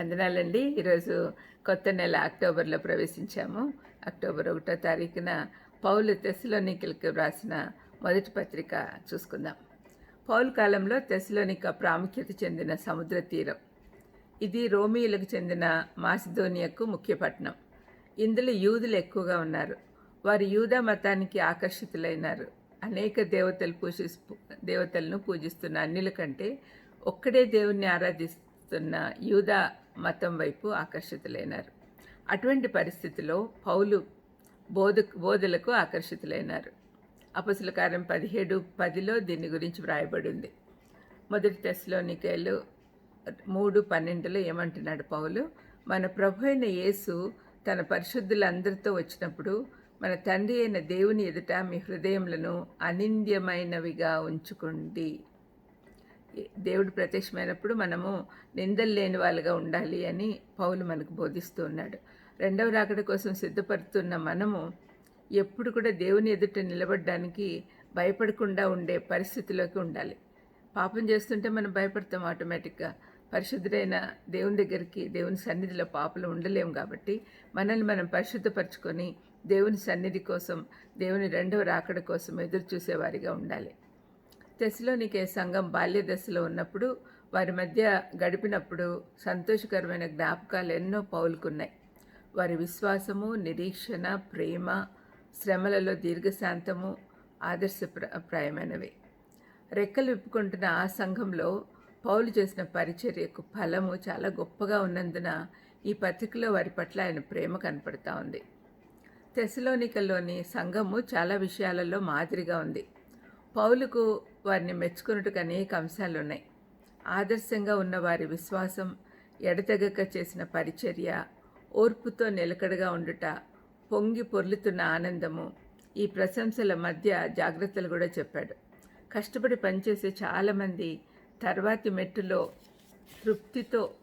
వందనాలండి ఈరోజు కొత్త నెల అక్టోబర్లో ప్రవేశించాము. అక్టోబర్ ఒకటో తారీఖున పౌలు తెస్లోనికలకు వ్రాసిన మొదటి పత్రిక చూసుకుందాం. పౌలు కాలంలో తెస్లోనిక ప్రాముఖ్యత చెందిన సముద్ర తీరం. ఇది రోమియోలకు చెందిన మాసిధోనియకు ముఖ్య పట్టణం. ఇందులో యూదులు ఎక్కువగా ఉన్నారు. వారు యూదా మతానికి ఆకర్షితులైనారు. అనేక దేవతలు పూజి దేవతలను పూజిస్తున్న అన్నిల కంటే ఒక్కడే దేవుణ్ణి ఆరాధిస్తున్న యూదా మతం వైపు ఆకర్షితులైనారు. అటువంటి పరిస్థితిలో పౌలు బోధ బోధలకు ఆకర్షితులైనారు. అపసుల కార్యం పదిహేడు పదిలో దీని గురించి వ్రాయబడింది. మొదటి తెస్లోనికేలు మూడు పన్నెండులో ఏమంటున్నాడు పౌలు? మన ప్రభు అయిన యేసు తన పరిశుద్ధులందరితో వచ్చినప్పుడు మన తండ్రి అయిన దేవుని ఎదుట మీ హృదయములను అనింద్యమైనవిగా ఉంచుకోండి. దేవుడు ప్రత్యక్షమైనప్పుడు మనము నిందలు లేని వాళ్ళుగా ఉండాలి అని పౌలు మనకు బోధిస్తూ ఉన్నాడు. రెండవ రాకడ కోసం సిద్ధపడుతున్న మనము ఎప్పుడు కూడా దేవుని ఎదుట నిలబడడానికి భయపడకుండా ఉండే పరిస్థితిలోకి ఉండాలి. పాపం చేస్తుంటే మనం భయపడతాం ఆటోమేటిక్గా. పరిశుద్ధుడైన దేవుని దగ్గరికి దేవుని సన్నిధిలో పాపలు ఉండలేము కాబట్టి మనల్ని మనం పరిశుద్ధపరచుకొని దేవుని సన్నిధి కోసం దేవుని రెండవ రాకడ కోసం ఎదురు చూసేవారిగా ఉండాలి. తెశలోనికే సంఘం బాల్య దశలో ఉన్నప్పుడు వారి మధ్య గడిపినప్పుడు సంతోషకరమైన జ్ఞాపకాలు ఎన్నో పౌలుకున్నాయి. వారి విశ్వాసము నిరీక్షణ ప్రేమ శ్రమలలో దీర్ఘశాంతము ఆదర్శప్రాయమైనవి రెక్కలు విప్పుకుంటున్న ఆ సంఘంలో పౌలు చేసిన పరిచర్యకు ఫలము చాలా గొప్పగా ఉన్నందున ఈ పత్రికలో వారి పట్ల ఆయన ప్రేమ కనపడతా ఉంది. తెసలోనికల్లోని సంఘము చాలా విషయాలలో మాదిరిగా ఉంది. పౌలుకు వారిని మెచ్చుకున్నట్టుకు అనేక అంశాలు ఉన్నాయి ఆదర్శంగా ఉన్న వారి విశ్వాసం ఎడతెగక చేసిన పరిచర్య ఓర్పుతో నిలకడగా ఉండుట పొంగి పొర్లుతున్న ఆనందము ఈ ప్రశంసల మధ్య జాగ్రత్తలు కూడా చెప్పాడు. కష్టపడి పనిచేసే చాలామంది తర్వాతి మెట్టులో తృప్తితో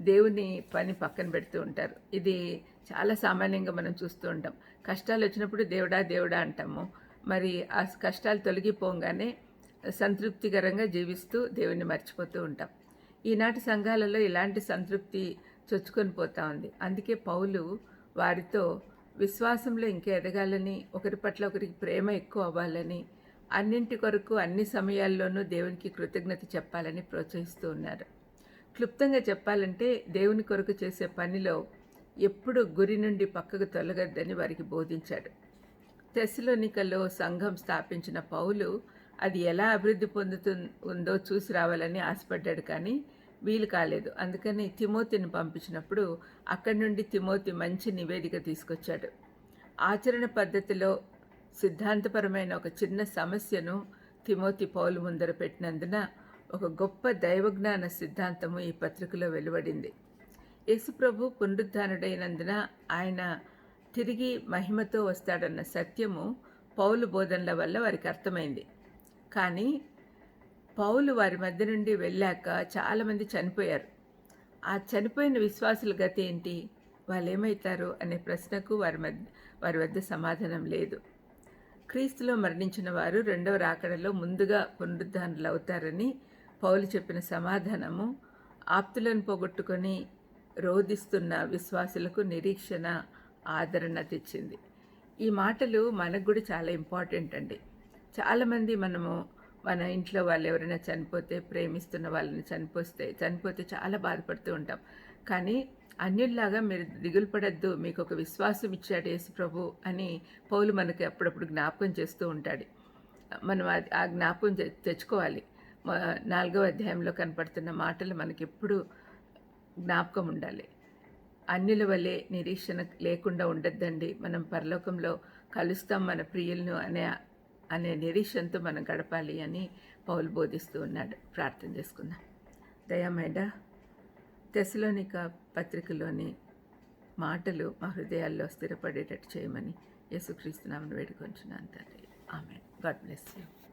దేవుని పని పక్కన పెడుతూ ఉంటారు. ఇది చాలా సామాన్యంగా మనం చూస్తూ ఉంటాం. కష్టాలు వచ్చినప్పుడు దేవుడా దేవుడా అంటాము. మరి ఆ కష్టాలు తొలగిపోగానే సంతృప్తికరంగా జీవిస్తూ దేవుణ్ణి మర్చిపోతూ ఉంటాం. ఈనాటి సంఘాలలో ఇలాంటి సంతృప్తి చొచ్చుకొని పోతా ఉంది. అందుకే పౌలు వారితో విశ్వాసంలో ఇంకా ఎదగాలని ఒకరి పట్ల ఒకరికి ప్రేమ ఎక్కువ అవ్వాలని అన్నింటి కొరకు అన్ని సమయాల్లోనూ దేవునికి కృతజ్ఞత చెప్పాలని ప్రోత్సహిస్తూ ఉన్నారు. క్లుప్తంగా చెప్పాలంటే దేవుని కొరకు చేసే పనిలో ఎప్పుడు గురి నుండి పక్కకు తొలగద్దని వారికి బోధించాడు. తెస్లోనికలో సంఘం స్థాపించిన పౌలు అది ఎలా అభివృద్ధి పొందుతు ఉందో చూసి రావాలని ఆశపడ్డాడు కానీ వీలు కాలేదు. అందుకని తిమోతిని పంపించినప్పుడు అక్కడి నుండి తిమోతి మంచి నివేదిక తీసుకొచ్చాడు. ఆచరణ పద్ధతిలో సిద్ధాంతపరమైన ఒక చిన్న సమస్యను తిమోతి పౌలు ముందర పెట్టినందున ఒక గొప్ప దైవజ్ఞాన సిద్ధాంతము ఈ పత్రికలో వెలువడింది. యేసుప్రభు పునరుద్ధానుడైనందున ఆయన తిరిగి మహిమతో వస్తాడన్న సత్యము పౌలు బోధనల వల్ల వారికి అర్థమైంది. కానీ పౌలు వారి మధ్య నుండి వెళ్ళాక చాలామంది చనిపోయారు. ఆ చనిపోయిన విశ్వాసుల గతి ఏంటి? వాళ్ళు ఏమవుతారు అనే ప్రశ్నకు వారి మధ్య వారి వద్ద సమాధానం లేదు. క్రీస్తులో మరణించిన వారు రెండవ రాకడలో ముందుగా పునరుద్ధానులు అవుతారని పౌలు చెప్పిన సమాధానము ఆప్తులను పోగొట్టుకొని రోధిస్తున్న విశ్వాసులకు నిరీక్షణ ఆదరణ తెచ్చింది. ఈ మాటలు మనకు కూడా చాలా ఇంపార్టెంట్ అండి. చాలామంది మనము మన ఇంట్లో వాళ్ళు ఎవరైనా చనిపోతే ప్రేమిస్తున్న వాళ్ళని చనిపోస్తే చనిపోతే చాలా బాధపడుతూ ఉంటాం. కానీ అన్యుల్లాగా మీరు దిగులు పడద్దు మీకు ఒక విశ్వాసం ఇచ్చాడు యేసు ప్రభు అని పౌలు మనకి అప్పుడప్పుడు జ్ఞాపకం చేస్తూ ఉంటాడు. మనం ఆ జ్ఞాపకం తెచ్చుకోవాలి. నాలుగవ అధ్యాయంలో కనపడుతున్న మాటలు మనకి ఎప్పుడు జ్ఞాపకం ఉండాలి. అన్యుల వలె నిరీక్షణ లేకుండా ఉండద్దండి. మనం పరలోకంలో కలుస్తాం మన ప్రియులను అనే అనే నిరీక్షణతో మనం గడపాలి అని పౌలు బోధిస్తూ ఉన్నాడు. ప్రార్థన చేసుకుందాం. దయామేడ తెసలోనిక పత్రికలోని మాటలు మా హృదయాల్లో స్థిరపడేటట్టు చేయమని యేసుక్రీస్తునామను వేడుకొంచున్నాను తండ్రి. ఆమె గాడ్ బ్లెస్ యూ.